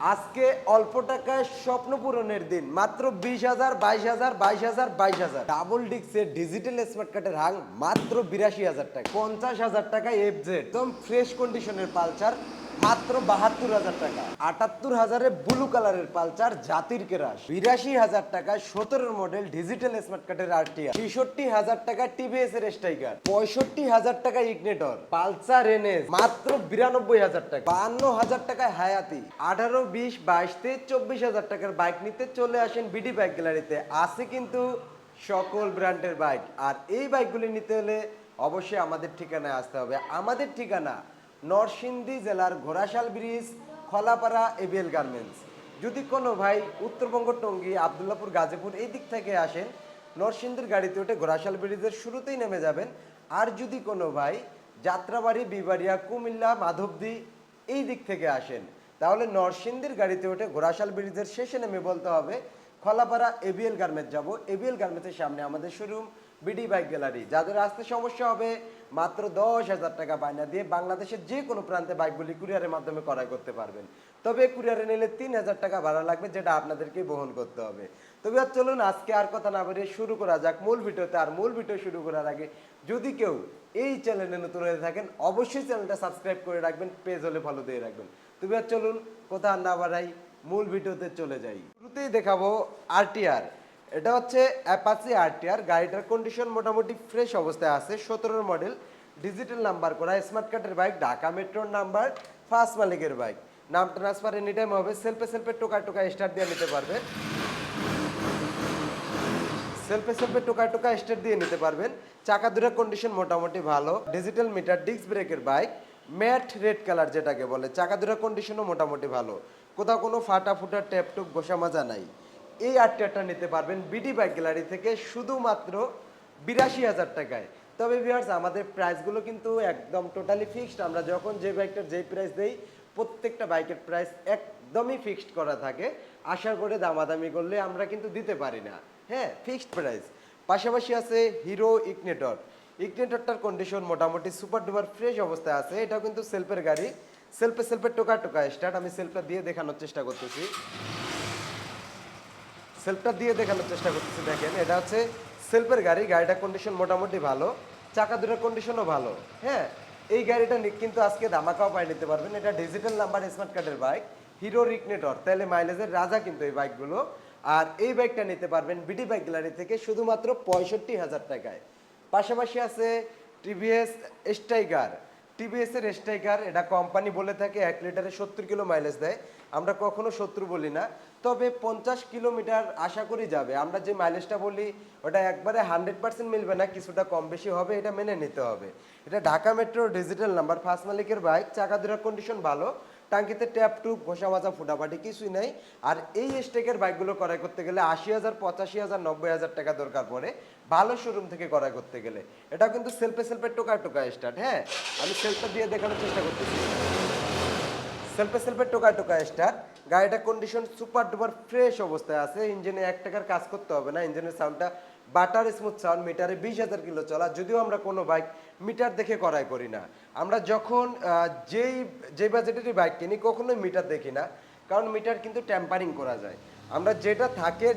আজকে অল্প টাকায় স্বপ্ন পূরণের দিন। মাত্র বিশ হাজার, বাইশ হাজার বাইশ হাজার বাইশ হাজার। ডাবল ডিক্সের ডিজিটাল স্মার্ট কার্ডের হাং মাত্র বিরাশি হাজার টাকা। পঞ্চাশ হাজার টাকা এফজেড একদম ফ্রেশ কন্ডিশনের পালচার মাত্র বাহাত্তর হাজার টাকা। আটাত্তর হাজারে ব্লু কালারের পালচার জাতির কেরাস। বিরাশি হাজার টাকায় সতেরোর মডেল ডিজিটাল স্মার্ট কার্ডের আরটিআর ছেষট্টি হাজার টাকা টিভিএস এর স্ট্রাইকার পঁয়ষট্টি হাজার টাকা ইগনেটর পালসার এনএস মাত্র বিরানব্বই হাজার টাকা। বান্ন হাজার টাকায় হায়াতি আঠারো, বিশ, বাইশ তেইশ চব্বিশ হাজার টাকার বাইক নিতে চলে আসেন বিডি বাইক গ্যালারিতে আছে কিন্তু সকল ব্র্যান্ডের বাইক আর এই বাইকগুলি নিতে হলে অবশ্যই আমাদের ঠিকানায় আসতে হবে। আমাদের ঠিকানা নরসিংদী জেলার Ghorashal bridge, Khalapara, ABL garments. যদি কোনো ভাই উত্তরবঙ্গ টঙ্গী, আবদুল্লাপুর, গাজীপুর এই দিক থেকে আসেন, নরসিংদীর গাড়িতে উঠে ঘোড়াশাল ব্রিজের শুরুতেই নেমে যাবেন। আর যদি কোনো ভাই যাত্রাবাড়ি, বিবাড়িয়া, কুমিল্লা, মাধবদী এই দিক থেকে আসেন, তাহলে নরসিংদীর গাড়িতে উঠে ঘোড়াশাল ব্রিজের শেষে নেমে বলতে হবে, খলাপাড়া, এবিএল গার্মেন্টস যাব। এবিএল গার্মেন্টসের সামনে আমাদের শোরুম, বিডি বাইক গ্যালারি। যাদের আসতে সমস্যা হবে মাত্র দশ হাজার টাকা বায়না দিয়ে বাংলাদেশের যে কোনো প্রান্তে বাইকগুলি কুরিয়ারের মাধ্যমে ক্রয় করতে পারবেন। তবে কুরিয়ারে নিলে তিন হাজার টাকা ভাড়া লাগবে, যেটা আপনাদেরকে বহন করতে হবে। তবে আর চলুন আজকে আর কথা না বেরিয়ে শুরু করা যাক মূল ভিডিওতে। আর মূল ভিডিও শুরু করার আগে যদি কেউ এই চ্যানেলে নতুন হয়ে থাকেন, অবশ্যই চ্যানেলটা সাবস্ক্রাইব করে রাখবেন, পেজ হলে ফলো দিয়ে রাখবেন। তবে আর চলুন কথা না বাড়াই মূল ভিডিওতে চলে যাই। শুরুতেই দেখাবো আরটিআর এটা হচ্ছে অ্যাপাচি আরটিআর গাড়িটার কন্ডিশন মোটামুটি ফ্রেশ অবস্থায় আছে, সতেরোর মডেল ডিজিটাল নাম্বার করা স্মার্ট কার্ডের বাইক ঢাকা মেট্রোর নাম্বার ফার্স্ট মালিকের বাইক নাম ট্রান্সফার এনি টাইম হবে সেলফে সেলফে টোকা টোকা স্টার্ট দিয়ে নিতে পারবেন সেলফে সেলফে টোকা টোকা স্টার্ট দিয়ে নিতে পারবেন। চাকা দুটার কন্ডিশন মোটামুটি ভালো। ডিজিটাল মিটার ডিস্ক ব্রেকের বাইক ম্যাট রেড কালার যেটাকে বলে, চাকা দুটার কন্ডিশনও মোটামুটি ভালো। কোথাও কোনো ফাটা ফুটা ট্যাপ টুপ ঘষা মাজা নাই। এই আটটা নিতে পারবেন বিডি বাইক গ্যালারি থেকে শুধুমাত্র বিরাশি হাজার টাকায়। তবে ভিউয়ার্স আমাদের প্রাইসগুলো কিন্তু একদম টোটালি ফিক্সড আমরা যখন যে বাইকটার যেই প্রাইস দেই, প্রত্যেকটা বাইকের প্রাইস একদমই ফিক্সড করা থাকে। আশা করে দামাদামি করলে আমরা কিন্তু দিতে পারি না। হ্যাঁ ফিক্সড প্রাইস পাশাপাশি আছে হিরো ইগনেটর ইগনেটরটার কন্ডিশন মোটামুটি সুপার ডুপার ফ্রেশ অবস্থায় আছে। এটাও কিন্তু সেলফের গাড়ি। সেলফে সেলফে টোকা টোকা স্টার্ট আমি সেলফটা দিয়ে দেখানোর চেষ্টা করতেছি। সেলফটা দিয়ে দেখানোর চেষ্টা করতেছি, দেখেন। এটা হচ্ছে সেলফের গাড়ি গাড়িটার কন্ডিশন মোটামুটি ভালো, চাকা দুটার কন্ডিশনও ভালো হ্যাঁ? এই গাড়িটা কিন্তু আজকে ধামাকাও পাই নিতে পারবেন। এটা ডিজিটাল নাম্বার স্মার্ট কার্ডের বাইক হিরো রিকনেটর তাহলে মাইলেজের রাজা কিন্তু এই বাইকগুলো আর এই বাইকটা নিতে পারবেন বিডি বাইক গ্যালারি থেকে শুধুমাত্র পঁয়ষট্টি হাজার টাকায়। পাশাপাশি আছে টিভিএস স্ট্রাইকার টিভিএস এর স্ট্রাইকার এটা কোম্পানি বলে থাকে, এক লিটারে সত্তর কিলো মাইলেজ দেয়। আমরা কখনো শত্রু বলি না। তবে পঞ্চাশ কিলোমিটার আশা করি যাবে। আমরা যে মাইলেজটা বলি, ওটা একবারে হান্ড্রেড পার্সেন্ট মিলবে না, কিছুটা কম বেশি হবে, এটা মেনে নিতে হবে। এটা Dhaka metro digital number first মালিকের বাইক চাকা দুটার কন্ডিশন ভালো। টাঙ্কিতে ট্যাপ টুপ ঘষা মাজা, ফুটাফাটি কিছুই নাই। আর এই স্টেকের বাইকগুলো ক্রয় করতে গেলে আশি হাজার, পঁচাশি হাজার, নব্বই হাজার টাকা দরকার পড়ে ভালো শোরুম থেকে ক্রয় করতে গেলে। এটা কিন্তু সেলফে সেলফে টোকা টোকা স্টার্ট হ্যাঁ? আমি সেলফটা দিয়ে দেখানোর চেষ্টা করতেছি। সেলফে সেলফে টোকা টোকা স্টার্ট গাড়িটার কন্ডিশন সুপার ডুপার ফ্রেশ অবস্থায় আছে। ইঞ্জিনে এক টাকার কাজ করতে হবে না। ইঞ্জিনের সাউন্ডটা বাটার স্মুথ সাউন্ড মিটারে বিশ হাজার কিলো চলা, যদিও আমরা কোনো বাইক মিটার দেখে করাই করি না। আমরা যখন যেই যে বাজেটেরই বাইক কিনি, কখনোই মিটার দেখি না, কারণ মিটার কিন্তু ট্যাম্পারিং করা যায়। আমরা যেটা থাকে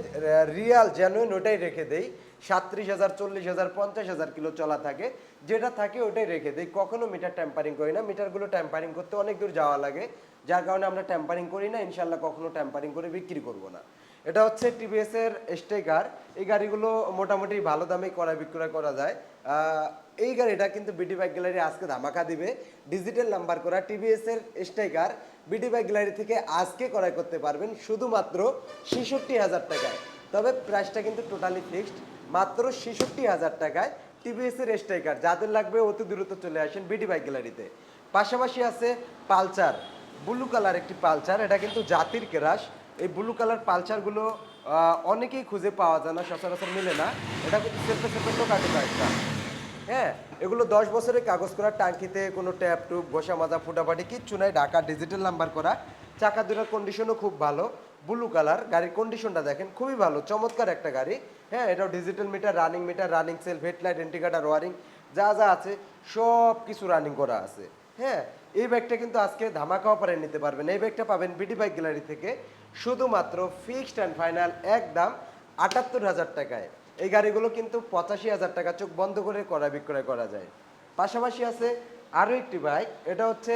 রিয়াল জেনুইন ওটাই রেখে দেই। সাত্রিশ হাজার, চল্লিশ হাজার, পঞ্চাশ হাজার কিলো চলা থাকে। যেটা থাকে, ওটাই রেখে দেই। কখনো মিটার ট্যাম্পারিং করি না। মিটারগুলো ট্যাম্পারিং করতে অনেক দূর যাওয়া লাগে। যার কারণে আমরা ট্যাম্পারিং করি না। ইনশাল্লাহ কখনো ট্যাম্পারিং করে বিক্রি করব না। এটা হচ্ছে টিভিএস এর স্টেকার এই গাড়িগুলো মোটামুটি ভালো দামে করা বিক্রয় করা যায়। এই গাড়িটা কিন্তু বিডি বাইক গ্যালারি আজকে ধামাকা দিবে। ডিজিটাল নাম্বার করা টিভিএস এর স্টেকার বিডি বাইক গ্যালারি থেকে আজকে ক্রয় করতে পারবেন শুধুমাত্র ছেষট্টি হাজার টাকায়। তবে প্রাইসটা কিন্তু টোটালি ফিক্সড মাত্র ছেষট্টি হাজার টাকায় টিভিএস এর স্ট্রাইকার যাদের লাগবে অতি দ্রুত চলে আসেন বিডি বাইক গ্যালারিতে পাশাপাশি আছে পালচার ব্লু কালার একটি পালচার এটা কিন্তু জাতির কেরাস এই ব্লু কালার পালচারগুলো অনেকেই খুঁজে পাওয়া যায় না, সচরাচর মিলে না। এটা কিন্তু সেলফে সেলফে টোকা টোকা একটা। হ্যাঁ এগুলো দশ বছরের কাগজ করা, টাঙ্কিতে কোনো ট্যাপ টুপ ঘষা মাজা, ফুটাফাটি, কিচ্ছু নাই, ঢাকা ডিজিটাল নাম্বার করা। চাকা দুটার কন্ডিশনও খুব ভালো। ব্লু কালার গাড়ির কন্ডিশনটা দেখেন, খুবই ভালো, চমৎকার একটা গাড়ি। হ্যাঁ এটাও digital meter running meter running self headlight indicator wiring যা যা আছে সব কিছু রানিং করা আছে। হ্যাঁ এই ব্যাগটা কিন্তু আজকে ধামাকা অফারে নিতে পারবেন। এই ব্যাগটা পাবেন বিডি বাইক গ্যালারি থেকে শুধুমাত্র ফিক্সড অ্যান্ড ফাইনাল একদম আটাত্তর হাজার টাকায়। এই গাড়িগুলো কিন্তু পঁচাশি হাজার টাকা চোখ বন্ধ করে করা বিক্রয় করা যায়। পাশাপাশি আছে আরও একটি বাইক এটা হচ্ছে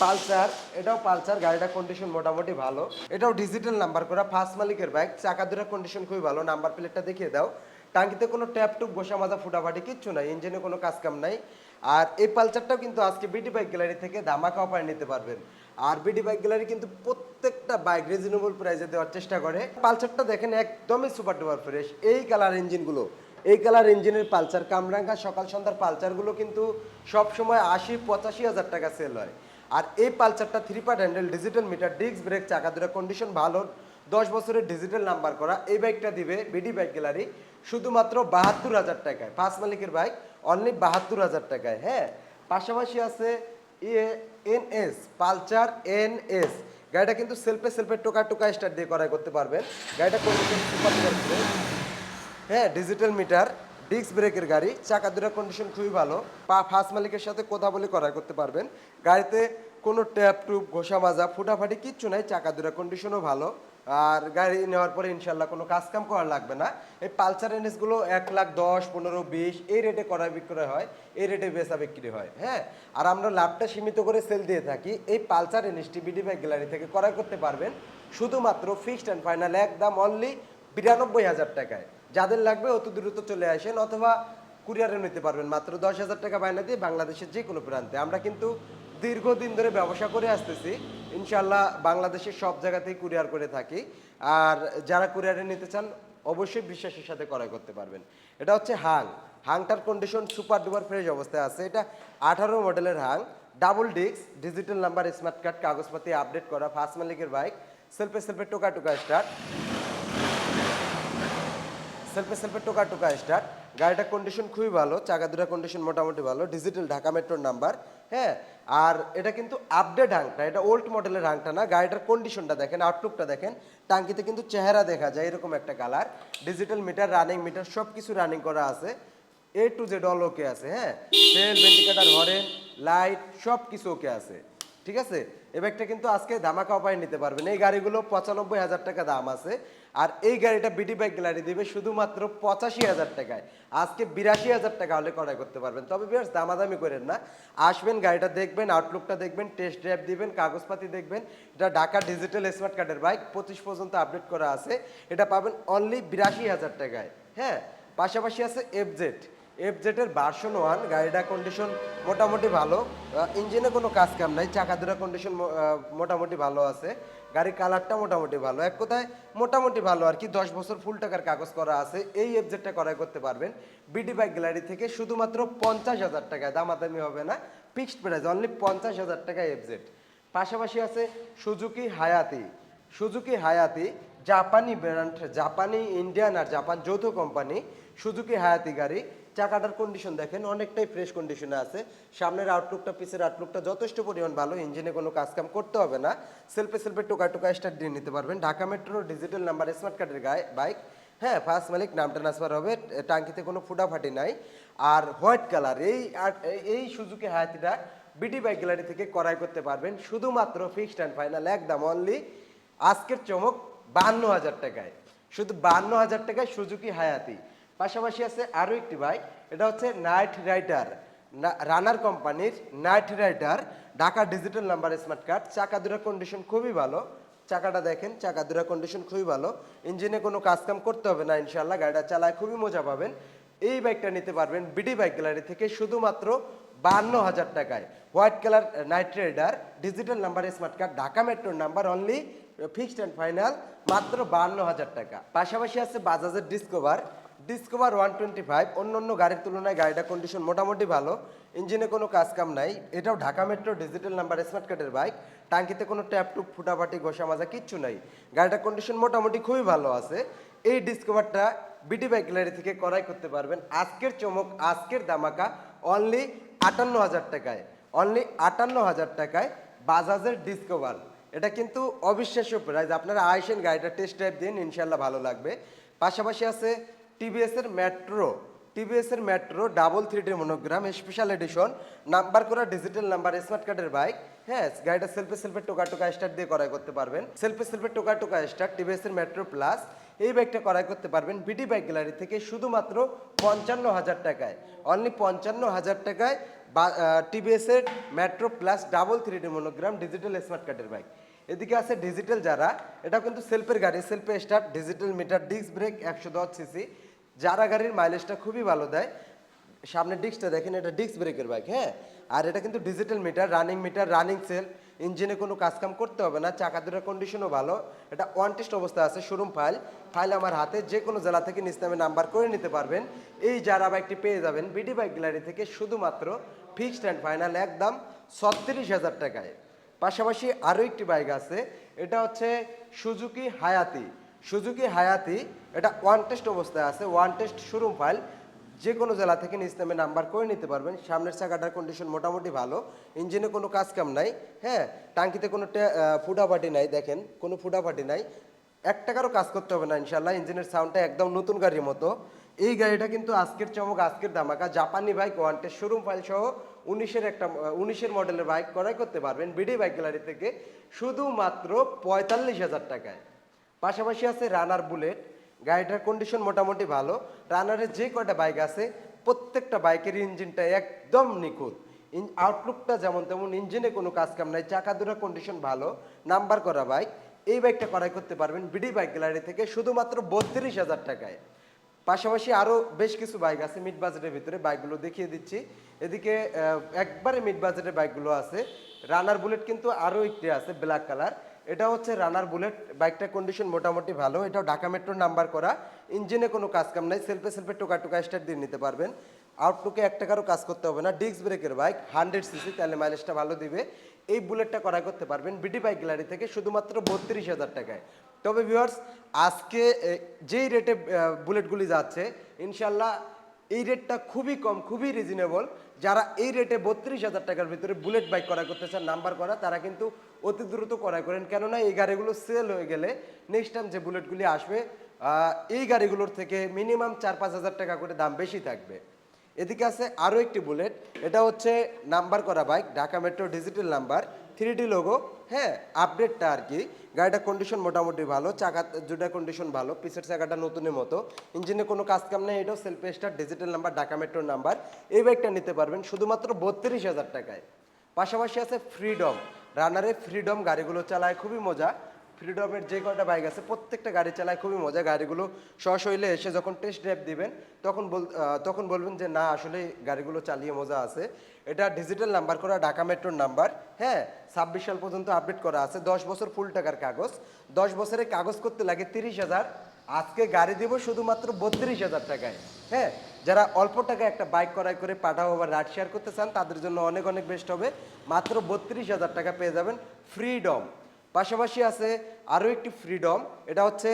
পালসার। এটাও পালসার গাড়িটা কন্ডিশন মোটামুটি ভালো। এটাও ডিজিটাল নাম্বার করা ফার্স্ট মালিকের বাইক চাকা দুটার কন্ডিশন খুবই ভালো। নাম্বার প্লেটটা দেখিয়ে দাও। টাঙ্কিতে কোনো ট্যাপ টুপ ঘষা মাজা ফুটাফাটি কিচ্ছু নাই ইঞ্জিনে কোনো কাজ কাম নাই। আর এই পালচারটাও কিন্তু আজকে বিডি বাইক গ্যালারি থেকে ধামাকা অফার নিতে পারবেন। আর বিডি বাইক গ্যালারি কিন্তু প্রত্যেকটা বাইক রিজনেবল প্রাইসে দেওয়ার চেষ্টা করে। পালচারটা দেখেন একদমই সুপার ডুপার ফ্রেশ এই কালার ইঞ্জিনগুলো এই কালার ইঞ্জিনের পালচার, কামরাঙ্গা সকাল সন্ধ্যার পালচারগুলো কিন্তু সব সময় আশি, পঁচাশি হাজার টাকা সেল হয়। আর এই পালচারটা three part handle digital meter disc brake চাকা দুটো কন্ডিশন ভালো। দশ বছরের ডিজিটাল নাম্বার করা। এই বাইকটা দিবে বিডি বাইক গ্যালারি শুধুমাত্র বাহাত্তর হাজার টাকায়। পাঁচ মালিকের বাইক অনলি বাহাত্তর হাজার টাকায় হ্যাঁ? পাশাপাশি আছে N S Pulsar N S গাড়িটা কিন্তু সেলফে সেলফে টোকা টোকা স্টার্ট দিয়ে করাই করতে পারবেন। গাড়িটা কন্ডিশন সুপার হ্যাঁ ডিজিটাল মিটার ডিস্ক ব্রেকের গাড়ি। চাকা দুটা কন্ডিশন খুবই ভালো। পা ফার্স্ট মালিকের সাথে কথা বলে করাই করতে পারবেন। গাড়িতে কোনো ট্যাপ টুপ ঘোষা মাজা, ফুটাফাটি কিচ্ছু নাই। চাকা দুটা কন্ডিশনও ভালো। আর গাড়ি নেওয়ার পরে ইনশাল্লাহ কোনো কাজ কাম করা লাগবে না। এই পালসার এনএসগুলো এক লাখ দশ, পনেরো, বিশ, এই রেটে করা বিক্রয় হয়, এই রেটে বেচা বিক্রি হয় হ্যাঁ? আর আমরা লাভটা সীমিত করে সেল দিয়ে থাকি, এই Pulsar NST BD bike gallery থেকে ক্রয় করতে পারবেন শুধুমাত্র ফিক্সড অ্যান্ড ফাইনাল একদম অনলি বিরানব্বই হাজার টাকায়। যাদের লাগবে অত দ্রুত চলে আসেন, অথবা কুরিয়ারে নিতে পারবেন, মাত্র দশ হাজার টাকা বায়না দিয়ে বাংলাদেশের যে কোনো প্রান্তে। আমরা কিন্তু দীর্ঘদিন ধরে ব্যবসা করে আসতেছি। ইনশাল্লাহ বাংলাদেশের সব জায়গাতেই কুরিয়ার করে থাকি। আর যারা কুরিয়ারে নিতে চান, অবশ্যই বিশ্বাসের সাথে ক্রয় করতে পারবেন। এটা হচ্ছে হাং। হাংটার কন্ডিশন সুপার ডুপার ফ্রেশ অবস্থায় আছে। এটা আঠারো মডেলের Hunk. Double disc digital number smart card কাগজপাতি আপডেট করা ফার্স্ট মালিকের বাইক সেলফে সেলফে টোকা টোকা স্টার্ট সেলফে সেলফে টোকা টোকা স্টার্ট গাড়িটার কন্ডিশন খুবই ভালো চাকা দুটা কন্ডিশন মোটামুটি ভালো ডিজিটাল ঢাকা মেট্রোর নাম্বার হ্যাঁ? আর এটা কিন্তু আপডেট হাংটা এটা ওল্ড মডেলের হাংটা না, গাড়িটার কন্ডিশনটা দেখেন আউটলুকটা দেখেন, টাঙ্কিতে কিন্তু চেহারা দেখা যায়, এরকম একটা colour digital meter running meter সব কিছু রানিং করা আছে। A to Z all okay আছে হ্যাঁ? তেল ভেন্টিকেটার হরেন লাইট সব কিছু ওকে আছে। ঠিক আছে? এই ব্যাগটা কিন্তু আজকে ধামাকা উপায় নিতে পারবেন। এই গাড়িগুলো পঁচানব্বই হাজার টাকা দাম আছে। আর এই গাড়িটা বিডি বাইক গ্যালারি দিবে শুধুমাত্র পঁচাশি হাজার টাকায়। আজকে বিরাশি হাজার টাকা হলে ক্রয় করতে পারবেন। তবে বেশ দামাদামি করেন না। আসবেন, গাড়িটা দেখবেন আউটলুকটা দেখবেন টেস্ট ড্রাইভ দিবেন, কাগজপাতি দেখবেন। এটা ঢাকা ডিজিটাল স্মার্ট কার্ডের বাইক পঁচিশ পর্যন্ত আপডেট করা আছে। এটা পাবেন অনলি বিরাশি হাজার টাকায়। হ্যাঁ? পাশাপাশি আছে এফজেড এফজেটের ভার্সন ওয়ান গাড়িটা কন্ডিশন মোটামুটি ভালো। ইঞ্জিনে কোনো কাজ কাম নাই, চাকা দুটা কন্ডিশন মোটামুটি ভালো আছে। গাড়ির কালারটা মোটামুটি ভালো। এক কথায় মোটামুটি ভালো আর কি, দশ বছর ফুল টাকার কাগজ করা আছে। এই এফ এফজেটটা করাই করতে পারবেন। বিডি বাইক গ্যালারি থেকে শুধুমাত্র পঞ্চাশ হাজার টাকায়, দামাদামি হবে না ফিক্সড প্রাইস অনলি পঞ্চাশ হাজার টাকা এফজেট পাশাপাশি আছে সুজুকি হায়াতি সুজুকি হায়াতি জাপানি ব্র্যান্ড জাপানি ইন্ডিয়ান আর জাপান যৌথ কোম্পানি সুজুকি হায়াতি গাড়ি। চাকাটার কন্ডিশন দেখেন, অনেকটাই ফ্রেশ কন্ডিশনে আছে। সামনের আউটলুকটা পিছের আউটলুকটা যথেষ্ট পরিমাণ ভালো ইঞ্জিনে কোনো কাজ কাম করতে হবে না। সেলফে সেলফে টোকা টোকা স্টার্ট দিয়ে নিতে পারবেন। Dhaka metro digital number smart কার্ডের গায়ে বাইক হ্যাঁ ফার্স্ট মালিক নাম ট্রান্সফার হবে টাঙ্কিতে কোনো ফুটাফাটি নাই। আর হোয়াইট কালার এই এই সুজুকি হায়াতিটা বিডি বাইক গ্যালারি থেকে ক্রয় করতে পারবেন। শুধুমাত্র ফিক্সড অ্যান্ড ফাইনাল একদম অনলি আজকের চমক বাহান্ন হাজার টাকায়। শুধু বাহান্ন হাজার টাকায় সুজুকি হায়াতি। পাশাপাশি আছে আরও একটি বাইক এটা হচ্ছে নাইট রাইডার রানার কোম্পানির Knight Rider Dhaka digital number smart card চাকা দুটার কন্ডিশন খুবই ভালো। চাকাটা দেখেন চাকা দুটার কন্ডিশন খুবই ভালো। ইঞ্জিনে কোনো কাজকাম করতে হবে না ইনশাল্লাহ গাড়িটা চালায় খুবই মজা পাবেন। এই বাইকটা নিতে পারবেন বিডি বাইক গ্যালারি থেকে শুধুমাত্র বাহান্ন হাজার টাকায়। White colour Knight Rider digital number smart card Dhaka মেট্রোর number only fixed and final মাত্র বাহান্ন হাজার টাকা। পাশাপাশি আছে বাজাজের Discover Discover one twenty five অন্য অন্য গাড়ির তুলনায় গাড়িটার কন্ডিশন মোটামুটি ভালো ইঞ্জিনে কোনো কাজ কাম নাই। এটাও Dhaka metro digital number smart কার্ডের বাইক টাঙ্কিতে কোনো ট্যাপ টুপ ফুটাফাটি, ঘষা মাজা কিচ্ছু নাই। গাড়িটার কন্ডিশন মোটামুটি খুবই ভালো আছে। এই ডিসকভারটা বিটি বাইক গ্যালারি থেকে ক্রয় করতে পারবেন। আজকের চমক, আজকের দামাকা অনলি আটান্ন হাজার টাকায় অনলি আটান্ন হাজার টাকায় বাজাজের ডিসকভার এটা কিন্তু অবিশ্বাস্য প্রাইস আপনারা আইসেন গাড়িটা টেস্ট ড্রাইভ দিন ইনশাল্লাহ ভালো লাগবে। পাশাপাশি আছে টিভিএস এর Metro টিভিএসের Metro double three D monogram special edition number করা ডিজিটাল নাম্বার স্মার্ট কার্ডের বাইক হ্যাঁ গাড়িটা সেলফে সেলফে টোকা টোকা স্টার্ট দিয়ে করাই করতে পারবেন। সেলফে সেলফে টোকা টোকা স্টার্ট টিভিএস এর মেট্রো প্লাস এই বাইকটা করাই করতে পারবেন বিডি বাইক গ্যালারি থেকে শুধুমাত্র পঞ্চান্ন হাজার টাকায়। অনলি পঞ্চান্ন হাজার টাকায় টিভিএস এর Metro plus double three D monogram digital smart কার্ডের বাইক এদিকে আছে ডিজিটাল যারা এটা কিন্তু সেলফের গাড়ি সেলফে start digital meter disc brake একশো দশ সিসি যারা গাড়ির মাইলেজটা খুবই ভালো দেয় সামনে ডিস্কটা দেখেন, এটা ডিস্ক ব্রেকের বাইক হ্যাঁ? আর এটা কিন্তু digital meter running meter running self ইঞ্জিনে কোনো কাজকাম করতে হবে না চাকা দুটার কন্ডিশনও ভালো। এটা ওয়ান টেস্ট অবস্থা আছে শোরুম ফাইল ফাইল আমার হাতে যে কোনো জেলা থেকে নিজ নামে নাম্বার করে নিতে পারবেন। এই যারা বাইকটি পেয়ে যাবেন বিডি বাইক গ্যালারি থেকে শুধুমাত্র ফিক্সড অ্যান্ড ফাইনাল একদম ছত্রিশ হাজার টাকায়। পাশাপাশি আরও একটি বাইক আছে, এটা হচ্ছে সুজুকি হায়াতি। সুজুকি হায়াতি, এটা ওয়ান টেস্ট অবস্থায় আছে, ওয়ান টেস্ট শোরুম ফাইল। যে কোনো জেলা থেকে নিজ নামে নাম্বার করে নিতে পারবেন। সামনের চাকাটার কন্ডিশন মোটামুটি ভালো, ইঞ্জিনে কোনো কাজ কাম নাই হ্যাঁ? টাঙ্কিতে কোনো ফুটাফাটি নাই, দেখেন, কোনো ফুটাফাটি নাই। এক টাকারও কাজ করতে হবে না ইনশাল্লাহ ইঞ্জিনের সাউন্ডটা একদম নতুন গাড়ির মতো। এই গাড়িটা কিন্তু আজকের চমক, আজকের দামাকা জাপানি বাইক ওয়ান্টেড শোরুম ফাইল সহ উনিশের একটা, উনিশের মডেলের বাইক ক্রয় করতে পারবেন বিডি বাইক গ্যালারি থেকে শুধুমাত্র পঁয়তাল্লিশ হাজার টাকায়। পাশাপাশি আছে রানার বুলেট গাড়িটার কন্ডিশন মোটামুটি ভালো। রানারের যে কয়টা বাইক আছে, প্রত্যেকটা বাইকের ইঞ্জিনটা একদম নিখুঁত। আউটলুকটা যেমন তেমন ইঞ্জিনে কোনো কাজ কাম নাই চাকা দুটা কন্ডিশন ভালো নাম্বার করা বাইক এই বাইকটা করাই করতে পারবেন বিডি বাইক গ্যালারি থেকে শুধুমাত্র বত্রিশ হাজার টাকায়। পাশাপাশি আরও বেশ কিছু বাইক আছে মিড বাজেটের ভিতরে বাইকগুলো দেখিয়ে দিচ্ছি। এদিকে একবারে মিড বাজেটের বাইকগুলো আছে। রানার বুলেট কিন্তু আরও একটি আছে ব্ল্যাক কালার এটা হচ্ছে রানার বুলেট বাইকটার কন্ডিশন মোটামুটি ভালো। এটাও ঢাকা মেট্রোর নাম্বার করা। ইঞ্জিনে কোনো কাজ কাম নাই। সেলফে সেলফে টোকা টোকা স্টার্ট দিয়ে নিতে পারবেন। আউটলুকে এক টাকারও কাজ করতে হবে না। ডিস্ক ব্রেকের বাইক হান্ড্রেড সিসি তাহলে মাইলেজটা ভালো দিবে। এই বুলেটটা করা করতে পারবেন বিডি বাইক গ্যালারি থেকে শুধুমাত্র বত্রিশ হাজার টাকায়। তবে ভিউয়ার্স আজকে যেই রেটে বুলেটগুলি যাচ্ছে ইনশাল্লাহ এই রেটটা খুবই কম, খুবই রিজনেবল যারা এই রেটে বত্রিশ হাজার টাকার ভিতরে বুলেট বাইক করা করতে চান নাম্বার করা, তারা কিন্তু অতি দ্রুত করাই করেন। কেননা এই গাড়িগুলো সেল হয়ে গেলে নেক্সট টাইম যে বুলেটগুলি আসবে এই গাড়িগুলোর থেকে মিনিমাম চার পাঁচ হাজার টাকা করে দাম বেশি থাকবে। এদিকে আছে আরও একটি বুলেট, এটা হচ্ছে নাম্বার করা bike, Dhaka metro digital number three D logo হ্যাঁ আপডেটটা আর কি। গাড়িটার কন্ডিশন মোটামুটি ভালো, চাকা দুটা কন্ডিশন ভালো পিসের চাকাটা নতুনের মতো। ইঞ্জিনে কোনো কাজ কাম নেই, এটাও self start digital number Dhaka মেট্রোর নাম্বার এই বাইকটা নিতে পারবেন শুধুমাত্র বত্রিশ হাজার টাকায়। পাশাপাশি আছে ফ্রিডম রানারে ফ্রিডম গাড়িগুলো চালায়, খুবই মজা। ফ্রিডমের যে কয়টা বাইক আছে, প্রত্যেকটা গাড়ি চালায় খুবই মজা। গাড়িগুলো সশৈলে এসে যখন টেস্ট ড্রাইভ দিবেন, তখন বল তখন বলবেন যে, না, আসলে গাড়িগুলো চালিয়ে মজা আছে। এটা ডিজিটাল নাম্বার করা, ঢাকা মেট্রোর নাম্বার হ্যাঁ? ছাব্বিশ সাল পর্যন্ত আপডেট করা আছে। দশ বছর ফুল টাকার কাগজ। দশ বছরে কাগজ করতে লাগে তিরিশ হাজার। আজকে গাড়ি দিব শুধুমাত্র বত্রিশ হাজার টাকায় হ্যাঁ? যারা অল্প টাকায় একটা বাইক করাই করে পাঠাও বা রাইড শেয়ার করতে চান, তাদের জন্য অনেক অনেক বেস্ট হবে। মাত্র বত্রিশ হাজার টাকা পেয়ে যাবেন ফ্রিডম। পাশাপাশি আছে আরও একটি ফ্রিডম এটা হচ্ছে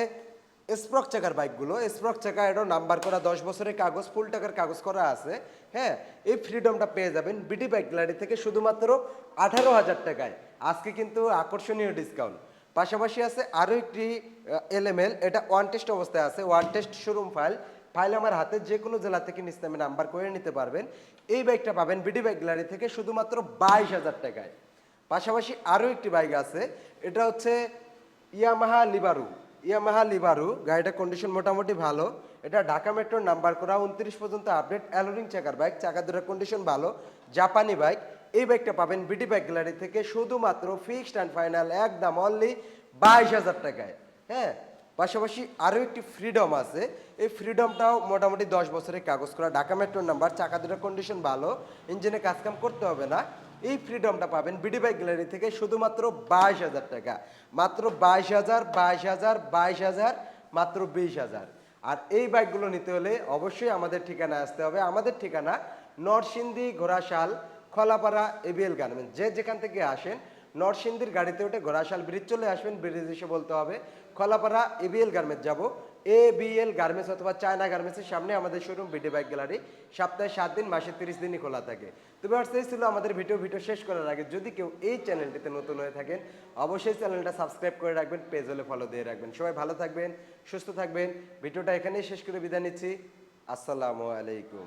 স্প্রক চাকার বাইকগুলো স্প্রক চাকা এটাও নাম্বার করা, দশ বছরের কাগজ ফুল টাকার কাগজ করা আছে। হ্যাঁ এই ফ্রিডমটা পেয়ে যাবেন বিডি বাইক গ্যালারি থেকে শুধুমাত্র আঠারো হাজার টাকায়। আজকে কিন্তু আকর্ষণীয় ডিসকাউন্ট পাশাপাশি আছে আরও একটি এলএমএল এটা ওয়ান টেস্ট অবস্থায় আছে one test showroom file file আমার হাতে, যে কোনো জেলা থেকে নিজ নামে নাম্বার করে নিতে পারবেন। এই বাইকটা পাবেন বিডি বাইক গ্যালারি থেকে শুধুমাত্র বাইশ হাজার টাকায়। পাশাপাশি আরও একটি বাইক আছে, এটা হচ্ছে ইয়ামাহা লিবারু ইয়ামাহা লিবারু গাড়িটার কন্ডিশন মোটামুটি ভালো। এটা ঢাকা মেট্রোর নাম্বার করা, উনত্রিশ পর্যন্ত আপডেট অ্যালোরিং চাকার বাইক চাকা দুটার কন্ডিশন ভালো। জাপানি বাইক এই বাইকটা পাবেন বিডি বাইক গ্যালারি থেকে শুধুমাত্র ফিক্সড অ্যান্ড ফাইনাল একদম অনলি বাইশ হাজার টাকায়। হ্যাঁ পাশাপাশি আরও একটি ফ্রিডম আছে। এই ফ্রিডমটাও মোটামুটি দশ বছরের কাগজ করা। ঢাকা মেট্রোর নাম্বার, চাকা দুটার কন্ডিশন ভালো। ইঞ্জিনে কাজকাম করতে হবে না। এই ফ্রিডমটা পাবেন বিডি বাইক গ্যালারি থেকে শুধুমাত্র বাইশ হাজার টাকা। মাত্র বাইশ হাজার বাইশ হাজার বাইশ হাজার, মাত্র বিশ হাজার। আর এই বাইকগুলো নিতে হলে অবশ্যই আমাদের ঠিকানায় আসতে হবে। আমাদের ঠিকানা নরসিংদী ঘোড়াশাল, খলাপাড়া এবিএল গার্মেন্টস যে যেখান থেকে আসেন, নরসিংদীর গাড়িতে উঠে ঘোড়াশাল ব্রিজ চলে আসবেন। ব্রিজ এসে বলতে হবে, খলাপাড়া এবিএল গার্মেন্টস যাব। এ বিএল গার্মেন্টস অথবা চায়না গার্মেন্টসের সামনে আমাদের শোরুম ভিডিও বাইক গ্যালারি সপ্তাহে সাত দিন, মাসে তিরিশ দিনই খোলা থাকে। তবে আর সেই ছিল আমাদের ভিডিও ভিডিও শেষ করার আগে। যদি কেউ এই চ্যানেলটিতে নতুন হয়ে থাকেন, অবশ্যই চ্যানেলটা সাবস্ক্রাইব করে রাখবেন পেজ হলে ফলো দিয়ে রাখবেন। সবাই ভালো থাকবেন, সুস্থ থাকবেন। ভিডিওটা এখানেই শেষ করে বিদায় নিচ্ছি। আসসালামু আলাইকুম।